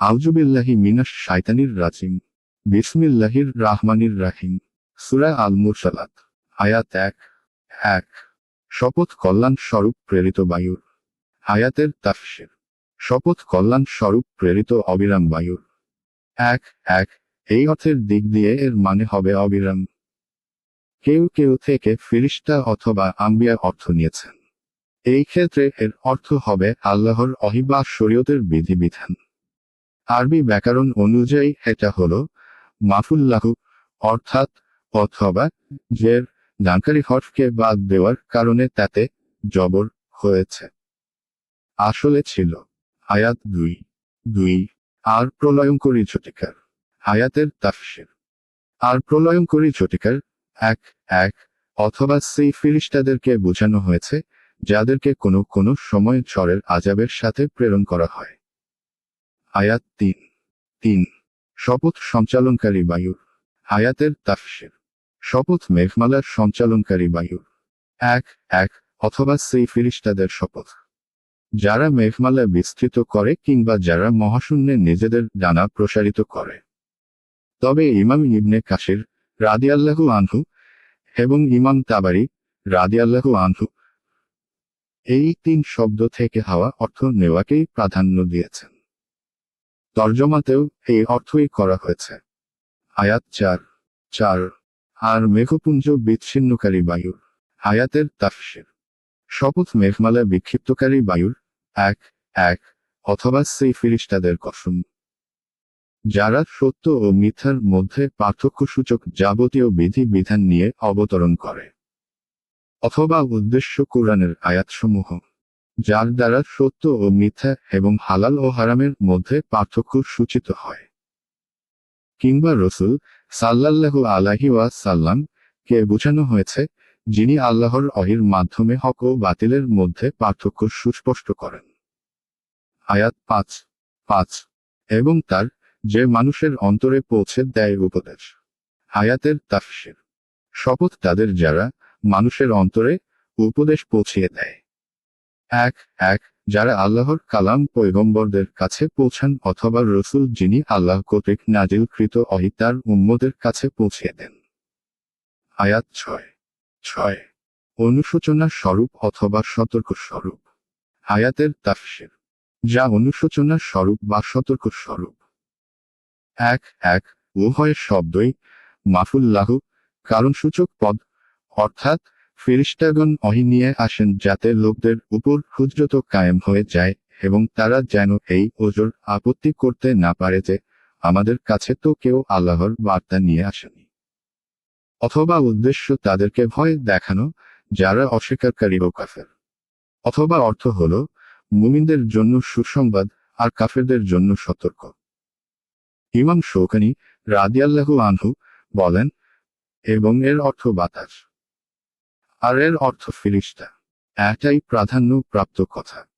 আউজুবিল্লাহি মিনাস শায়তানির রাজিম। বিসমিল্লাহির রাহমানির রাহিম। সুরা আল মুরসালাত আয়াত এক এক। শপথ কল্যাণ স্বরূপ প্রেরিত বায়ুর। আয়াতের তাফসির। শপথ কল্যাণ স্বরূপ প্রেরিত অবিরাম বায়ুর। এক এক। এই অর্থের দিক দিয়ে এর মানে হবে অবিরাম। কেউ কেউ থেকে ফিরিস্তা অথবা আম্বিয়া অর্থ নিয়েছেন। এই ক্ষেত্রে এর অর্থ হবে আল্লাহর অহিবা শরীয়তের বিধিবিধান। আরবি ব্যাকরণ অনুযায়ী এটা হল মাফুল্লাহু, অর্থাৎ অথবা জের জানকারি হরফকে বাদ দেওয়ার কারণে তাতে জবর হয়েছে। আসলে ছিল। আয়াত দুই। দুই। আর প্রলয়ঙ্করী ঝটিকার। আয়াতের তাফসির। আর প্রলয়ঙ্করী ঝটিকার এক এক অথবা সেই ফিরিস্তাদেরকে বোঝানো হয়েছে, যাদেরকে কোনো কোনো সময় ঝড়ের আজাবের সাথে প্রেরণ করা হয়। আয়াত তিন। তিন। শপথ সঞ্চালনকারী বায়ুর। আয়াতের তাফসের। শপথ মেঘমালার সঞ্চালনকারী বায়ুর। এক এক, অথবা সেই ফিরিস্তাদের শপথ। যারা মেঘমালা বিস্তৃত করে কিংবা যারা মহাশূন্যে নিজেদের ডানা প্রসারিত করে। তবে ইমাম ইবনে কাশির রাদিয়াল্লাহু আনহু এবং ইমাম তাবারি রাদিয়াল্লাহু আনহু এই তিন শব্দ থেকে হাওয়া অর্থ নেওয়াকেই প্রাধান্য দিয়েছেন। তর্জমাতেও এই অর্থই করা হয়েছে। আয়াত চার চার, আর মেঘপুঞ্জ বিচ্ছিন্নকারী বায়ুর। আয়াতের তাফসির। শপথ মেঘমালা বিক্ষিপ্তকারী বায়ুর এক এক, অথবা সেই ফিরিস্তাদের কসম। যারা সত্য ও মিথ্যার মধ্যে পার্থক্যসূচক যাবতীয় বিধি বিধান নিয়ে অবতরণ করে। অথবা উদ্দেশ্য কোরআনের আয়াতসমূহ। যার দ্বারা সত্য ও মিথ্যা এবং হালাল ও হারামের মধ্যে পার্থক্য সূচিত হয়। কিংবা রসুল সাল্লাল্লাহু আলাহি সাল্লাম কে বোঝানো হয়েছে, যিনি আল্লাহর অহির মাধ্যমে হক ও বাতিলের মধ্যে পার্থক্য সুস্পষ্ট করেন। আয়াত পাঁচ পাঁচ, এবং তার যে মানুষের অন্তরে পৌঁছে দেয় উপদেশ। আয়াতের তাফসির। শপথ তাদের যারা মানুষের অন্তরে উপদেশ পৌঁছিয়ে দেয়। এক এক, যারা আল্লাহর কালাম পৈগম্বরদের কাছে পৌঁছান অথবা রসুল যিনি আল্লাহ কর্তৃক নাজিলকৃত অহিতার উম্মদের কাছে পৌঁছিয়ে দেন। আয়াত ছয়। ছয়। অনুশোচনা স্বরূপ অথবা সতর্ক স্বরূপ আয়াতের তাফসির। যা অনুশোচনা স্বরূপ বা সতর্ক স্বরূপ এক এক, উভয় শব্দই মাফুল্লাহু কারণ সূচক পদ, অর্থাৎ ফিরিস্তাগণ অহি নিয়ে আসেন যাতে লোকদের উপর হুজরত কায়েম হয়ে যায় এবং তারা যেন এই ওজোর আপত্তি করতে না পারে যে আমাদের কাছে তো কেউ আল্লাহর বার্তা নিয়ে আসেনি। অথবা উদ্দেশ্য তাদেরকে ভয় দেখানো, যারা অস্বীকারী ও কাফের। অথবা অর্থ হল, মুমিনদের জন্য সুসংবাদ আর কাফেরদের জন্য সতর্ক। ইমাম শৌকানি রাদিয়াল্লাহু আনহু বলেন, এবং এর অর্থ বাতাস। আর এর অর্থ ফিরিস্তা। এটাই প্রাধান্য প্রাপ্ত কথা।